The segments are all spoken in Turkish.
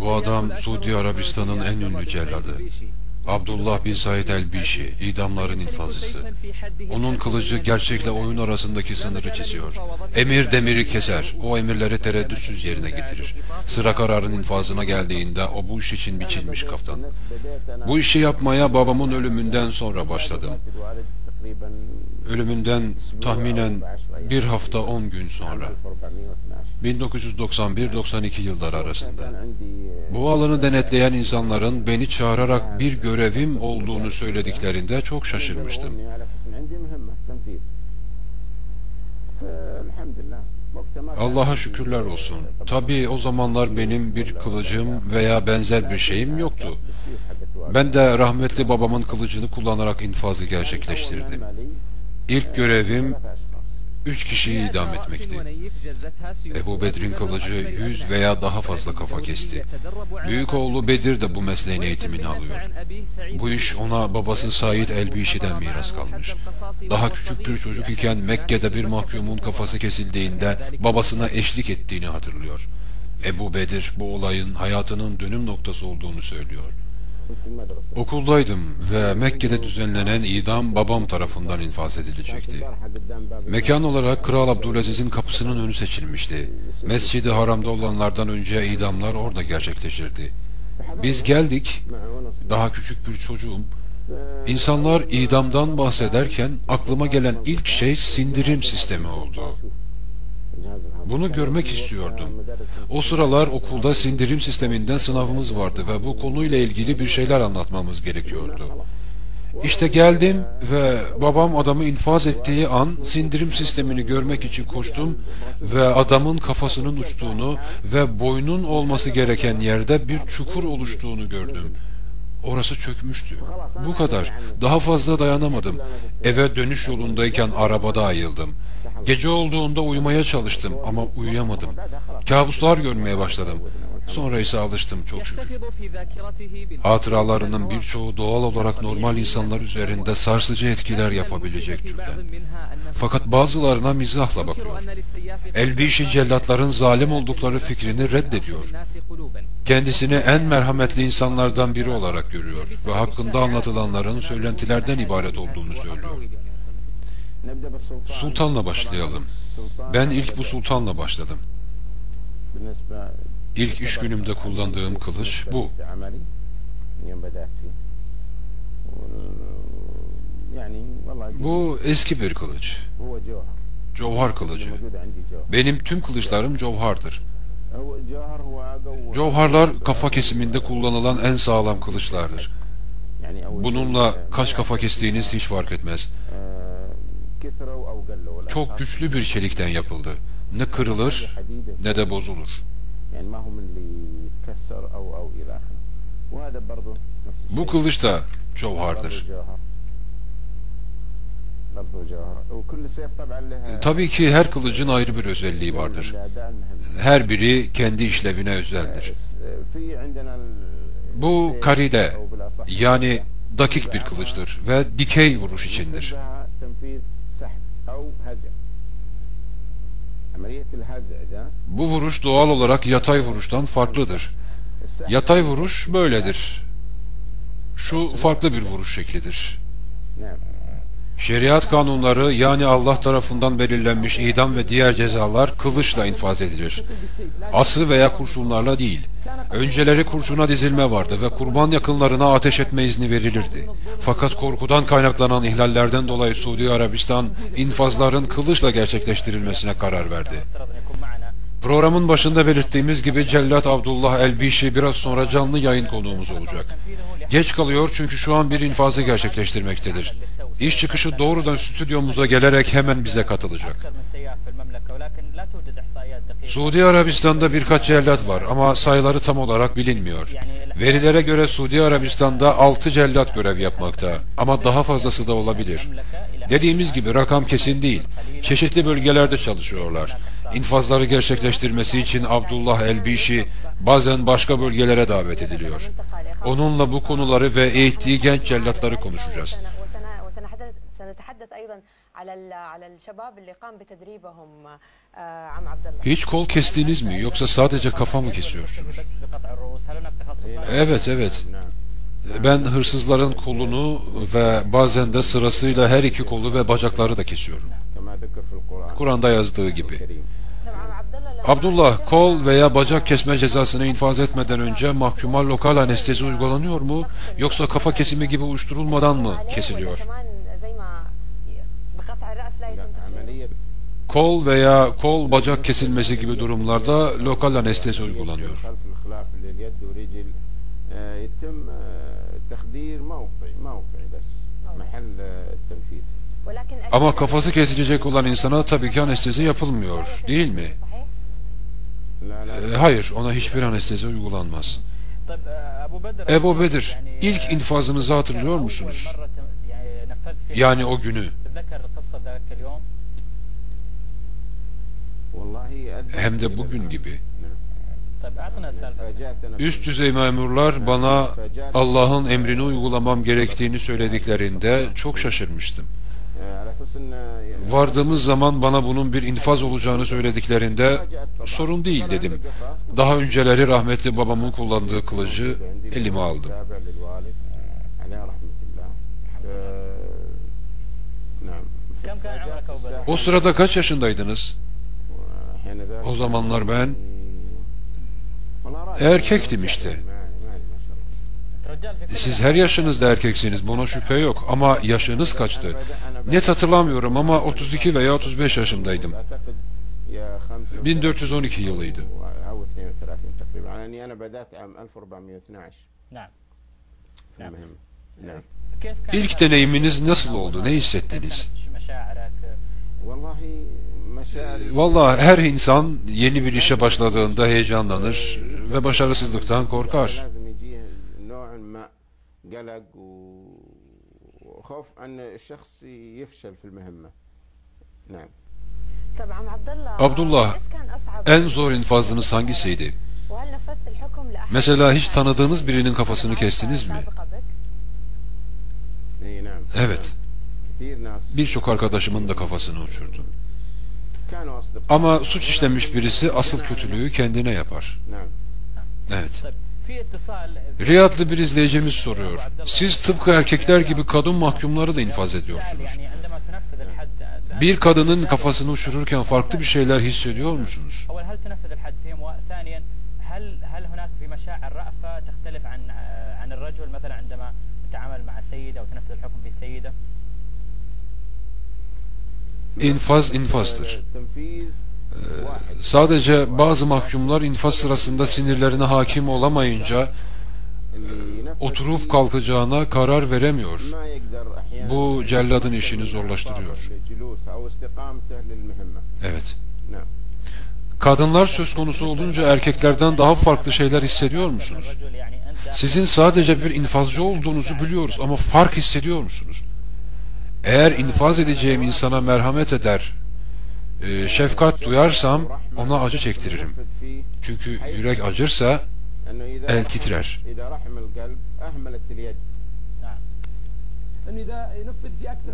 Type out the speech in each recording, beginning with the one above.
Bu adam Suudi Arabistan'ın en ünlü celladı. Abdullah bin Said el-Bişi, idamların infazısı. Onun kılıcı gerçekle oyun arasındaki sınırı çiziyor. Emir demiri keser, o emirleri tereddütsüz yerine getirir. Sıra kararın infazına geldiğinde o bu iş için biçilmiş kaftan. Bu işi yapmaya babamın ölümünden sonra başladım. Ölümünden tahminen bir hafta on gün sonra. 1991-92 yılları arasında. Bu alanı denetleyen insanların beni çağırarak bir görevim olduğunu söylediklerinde çok şaşırmıştım. Allah'a şükürler olsun. Tabii o zamanlar benim bir kılıcım veya benzer bir şeyim yoktu. Ben de rahmetli babamın kılıcını kullanarak infazı gerçekleştirdim. İlk görevim üç kişiyi idam etmekti. Ebu Bedir'in kılıcı yüz veya daha fazla kafa kesti. Büyük oğlu Bedir de bu mesleğin eğitimini alıyor. Bu iş ona babası Said el-Bişi'den miras kalmış. Daha küçük bir çocuk iken Mekke'de bir mahkumun kafası kesildiğinde babasına eşlik ettiğini hatırlıyor. Ebu Bedir bu olayın hayatının dönüm noktası olduğunu söylüyor. Okuldaydım ve Mekke'de düzenlenen idam babam tarafından infaz edilecekti. Mekan olarak Kral Abdülaziz'in kapısının önü seçilmişti. Mescidi Haram'da olanlardan önce idamlar orada gerçekleşirdi. Biz geldik, daha küçük bir çocuğum. İnsanlar idamdan bahsederken aklıma gelen ilk şey sindirim sistemi oldu. Bunu görmek istiyordum. O sıralar okulda sindirim sisteminden sınavımız vardı ve bu konuyla ilgili bir şeyler anlatmamız gerekiyordu. İşte geldim ve babam adamı infaz ettiği an sindirim sistemini görmek için koştum ve adamın kafasının uçtuğunu ve boynun olması gereken yerde bir çukur oluştuğunu gördüm. Orası çökmüştü. Bu kadar. Daha fazla dayanamadım. Eve dönüş yolundayken arabada ayıldım. Gece olduğunda uyumaya çalıştım ama uyuyamadım. Kabuslar görmeye başladım. Sonra ise alıştım çok şükür. Hatıralarının birçoğu doğal olarak normal insanlar üzerinde sarsıcı etkiler yapabilecek türden. Fakat bazılarına mizahla bakıyor. Elbişi cellatların zalim oldukları fikrini reddediyor. Kendisini en merhametli insanlardan biri olarak görüyor ve hakkında anlatılanların söylentilerden ibaret olduğunu söylüyor. Sultanla başlayalım. Ben ilk bu sultanla başladım. İlk iş günümde kullandığım kılıç bu. Bu eski bir kılıç. Cevher kılıcı. Benim tüm kılıçlarım cevhardır. Cevharlar kafa kesiminde kullanılan en sağlam kılıçlardır. Bununla kaç kafa kestiğiniz hiç fark etmez. Çok güçlü bir çelikten yapıldı. Ne kırılır ne de bozulur. Bu kılıç da cevhardır. Tabii ki her kılıcın ayrı bir özelliği vardır. Her biri kendi işlevine özeldir. Bu karide yani dakik bir kılıçtır ve dikey vuruş içindir. Bu vuruş doğal olarak yatay vuruştan farklıdır. Yatay vuruş böyledir. Şu farklı bir vuruş şeklidir. Şeriat kanunları yani Allah tarafından belirlenmiş idam ve diğer cezalar kılıçla infaz edilir. Ası veya kurşunlarla değil. Önceleri kurşuna dizilme vardı ve kurban yakınlarına ateş etme izni verilirdi. Fakat korkudan kaynaklanan ihlallerden dolayı Suudi Arabistan infazların kılıçla gerçekleştirilmesine karar verdi. Programın başında belirttiğimiz gibi Cellat Abdullah Elbişi biraz sonra canlı yayın konuğumuz olacak. Geç kalıyor çünkü şu an bir infazı gerçekleştirmektedir. İş çıkışı doğrudan stüdyomuza gelerek hemen bize katılacak. Suudi Arabistan'da birkaç cellat var ama sayıları tam olarak bilinmiyor. Verilere göre Suudi Arabistan'da 6 cellat görev yapmakta ama daha fazlası da olabilir. Dediğimiz gibi rakam kesin değil. Çeşitli bölgelerde çalışıyorlar. İnfazları gerçekleştirmesi için Abdullah Elbişi bazen başka bölgelere davet ediliyor. Onunla bu konuları ve eğittiği genç cellatları konuşacağız. Hiç kol kestiniz mi yoksa sadece kafa mı kesiyorsunuz? واسألونا بتخصصات Evet evet. Ben hırsızların kolunu ve bazen de sırasıyla her iki kolu ve bacakları da kesiyorum. Kur'an'da yazdığı gibi. نعم عم عبد الله لو Abdullah, kol veya bacak kesme cezasını infaz etmeden önce mahkuma lokal anestezi uygulanıyor mu? Yoksa kafa kesimi gibi uyuşturulmadan mı عليه kesiliyor? kol veya kol bacak kesilmesi gibi durumlarda lokal anestezi uygulanıyor. Ama kafası kesilecek olan insana tabii ki anestezi yapılmıyor, değil mi? Ee, hayır, ona hiçbir anestezi uygulanmaz. Ebu Bedir, ilk infazınızı hatırlıyor musunuz? Yani o günü hem de bugün gibi üst düzey memurlar bana Allah'ın emrini uygulamam gerektiğini söylediklerinde çok şaşırmıştım. Vardığımız zaman bana bunun bir infaz olacağını söylediklerinde sorun değil dedim. Daha önceleri rahmetli babamın kullandığı kılıcı elime aldım. O sırada kaç yaşındaydınız? O zamanlar ben erkektim işte. Siz her yaşınızda erkeksiniz buna şüphe yok ama yaşınız kaçtı? Net hatırlamıyorum ama 32 veya 35 yaşındaydım. 1412 yılıydı. İlk deneyiminiz nasıl oldu? Ne hissettiniz? Valla her insan yeni bir işe başladığında heyecanlanır ve başarısızlıktan korkar. Abdullah, en zor infazınız hangisiydi? Mesela hiç tanıdığınız birinin kafasını kestiniz mi? Evet. Birçok arkadaşımın da kafasını uçurdum. كانوا أصدقاء Ama suç işlemiş birisi asıl kötülüğü kendine yapar. نعم Evet. طيب في اتصال Riyadlı bir izleyicimiz soruyor. Siz tıpkı erkekler gibi kadın mahkumları da infaz ediyorsunuz. يعني عندما تنفذ الحد Bir kadının kafasını uçururken farklı bir şeyler hissediyor musunuz? أولا هل تنفذ الحد فيهم وثانيا هل هل هناك في مشاعر رأفة تختلف عن عن الرجل مثلا عندما تتعامل مع سيدة أو تنفذ الحكم في سيدة infaz infazdır. Ee, sadece bazı mahkumlar infaz sırasında sinirlerine hakim olamayınca e, oturup kalkacağına karar veremiyor. Bu celladın işini zorlaştırıyor. Evet. Kadınlar söz konusu olunca erkeklerden daha farklı şeyler hissediyor musunuz? Sizin sadece bir infazcı olduğunuzu biliyoruz ama fark hissediyor musunuz? Eğer infaz edeceğim insana merhamet eder, e, şefkat duyarsam ona acı çektiririm. Çünkü yürek acırsa el titrer.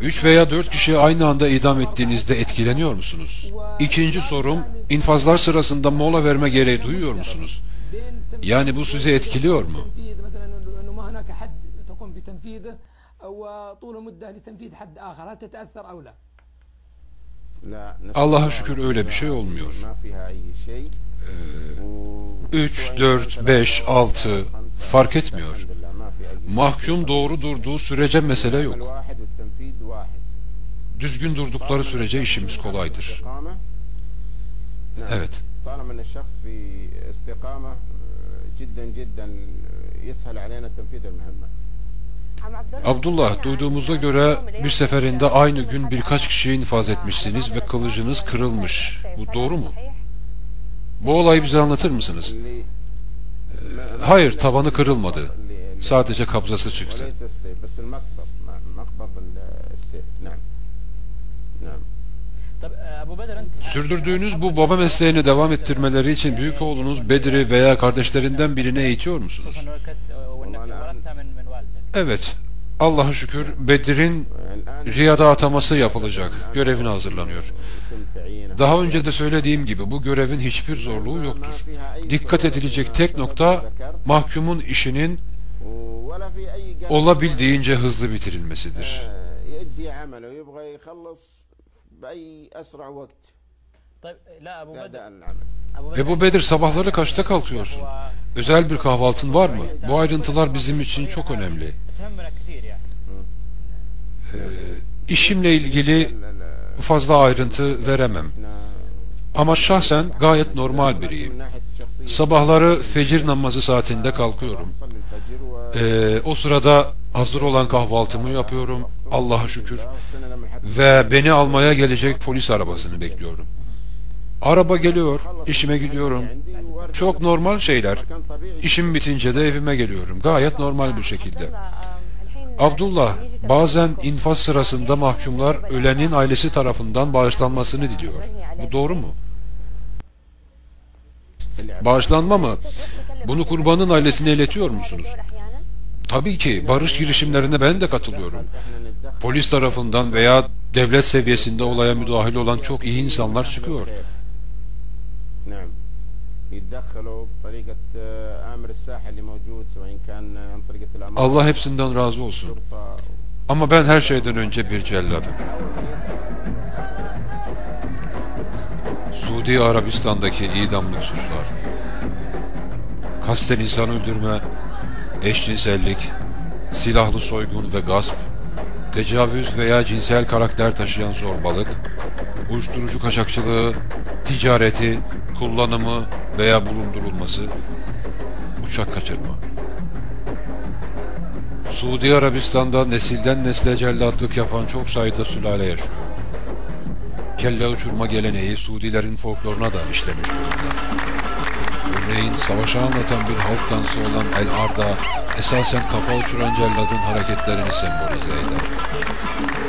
Üç veya dört kişiyi aynı anda idam ettiğinizde etkileniyor musunuz? İkinci sorum, infazlar sırasında mola verme gereği duyuyor musunuz? Yani bu sizi etkiliyor mu? تنفيذ مثلا انه إنه ما هناك حد تقوم بتنفيذه وطول مده لتنفيذ حد اخر هل تتاثر او لا؟ لا Allah'a şükür öyle bir şey olmuyor. ما فيها أي شيء و- 3, 4, 5, 6 fark etmiyor. الحمد لله ما في أي Mahkum doğru durduğu sürece mesele yok. الواحد والتنفيذ واحد Düzgün durdukları sürece işimiz kolaydır. استقامة نعم. Evet. طالما ان الشخص في استقامة جدا جدا Abdullah duyduğumuza göre bir seferinde aynı gün birkaç kişiyi infaz etmişsiniz ve kılıcınız kırılmış. Bu doğru mu? Bu olayı bize anlatır mısınız? Ee, hayır tabanı kırılmadı. Sadece kabzası çıktı. Sürdürdüğünüz bu baba mesleğini devam ettirmeleri için büyük oğlunuz Bedir'i veya kardeşlerinden birine eğitiyor musunuz? Evet. Allah'a şükür Bedir'in Riyad'a ataması yapılacak. Görevine hazırlanıyor. Daha önce de söylediğim gibi bu görevin hiçbir zorluğu yoktur. Dikkat edilecek tek nokta mahkumun işinin olabildiğince hızlı bitirilmesidir. Ebu Bedir sabahları kaçta kalkıyorsun? Özel bir kahvaltın var mı? Bu ayrıntılar bizim için çok önemli. Ee, işimle ilgili fazla ayrıntı veremem. Ama şahsen gayet normal biriyim. Sabahları fecir namazı saatinde kalkıyorum. Ee, o sırada hazır olan kahvaltımı yapıyorum. Allah'a şükür. Ve beni almaya gelecek polis arabasını bekliyorum. Araba geliyor, işime gidiyorum. Çok normal şeyler. İşim bitince de evime geliyorum. Gayet normal bir şekilde. Abdullah bazen infaz sırasında mahkumlar ölenin ailesi tarafından bağışlanmasını diliyor. Bu doğru mu? Bağışlanma mı? Bunu kurbanın ailesine iletiyor musunuz? Tabii ki barış girişimlerine ben de katılıyorum. Polis tarafından veya devlet seviyesinde olaya müdahil olan çok iyi insanlar çıkıyor. نعم يتدخلوا بطريقة آه، آمر الساحة اللي موجود سواء كان عن طريقة الأمر Allah hepsinden razı olsun. الشرطة Ama ben her şeyden önce bir celladım. Suudi Arabistan'daki idamlık suçlar. Kasten insan öldürme, eşcinsellik, silahlı soygun ve gasp, tecavüz veya cinsel karakter taşıyan zorbalık, uyuşturucu kaçakçılığı, ticareti, kullanımı veya bulundurulması, uçak kaçırma. Suudi Arabistan'da nesilden nesle cellatlık yapan çok sayıda sülale yaşıyor. Kelle uçurma geleneği Suudilerin folkloruna da işlemiş durumda. Örneğin savaşı anlatan bir halk dansı olan El Arda esasen kafa uçuran celladın hareketlerini sembolize eder.